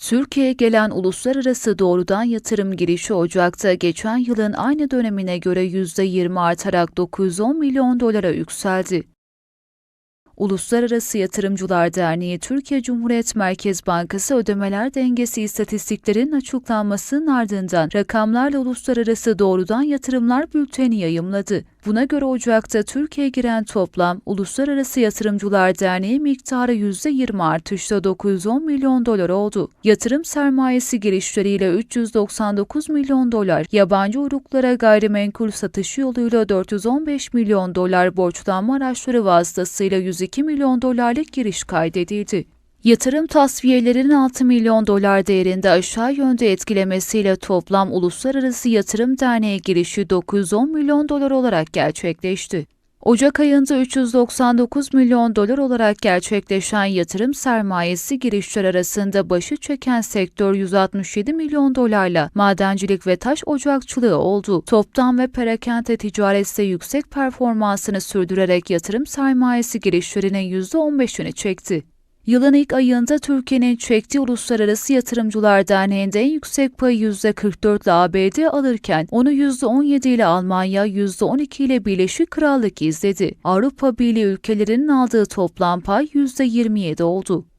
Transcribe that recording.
Türkiye'ye gelen uluslararası doğrudan yatırım girişi Ocak'ta geçen yılın aynı dönemine göre %20 artarak 910 milyon dolara yükseldi. Uluslararası Yatırımcılar Derneği Türkiye Cumhuriyet Merkez Bankası ödemeler dengesi istatistiklerin açıklanmasının ardından rakamlarla uluslararası doğrudan yatırımlar bülteni yayımladı. Buna göre Ocak'ta Türkiye'ye giren toplam Uluslararası Yatırımcılar Derneği miktarı %20 artışla 910 milyon dolar oldu. Yatırım sermayesi girişleriyle 399 milyon dolar, yabancı uyruklara gayrimenkul satışı yoluyla 415 milyon dolar borçlanma araçları vasıtasıyla 102 milyon dolarlık giriş kaydedildi. Yatırım tasfiyelerinin 6 milyon dolar değerinde aşağı yönde etkilemesiyle toplam Uluslararası Yatırım Derneği girişi 910 milyon dolar olarak gerçekleşti. Ocak ayında 399 milyon dolar olarak gerçekleşen yatırım sermayesi girişler arasında başı çeken sektör 167 milyon dolarla madencilik ve taş ocakçılığı oldu. Toptan ve perakende ticarette yüksek performansını sürdürerek yatırım sermayesi girişlerinin %15'ini çekti. Yılın ilk ayında Türkiye'nin çektiği Uluslararası Yatırımcılar Derneği'nde yüksek payı %44 ile ABD alırken onu %17 ile Almanya, %12 ile Birleşik Krallık izledi. Avrupa Birliği ülkelerinin aldığı toplam pay %27 oldu.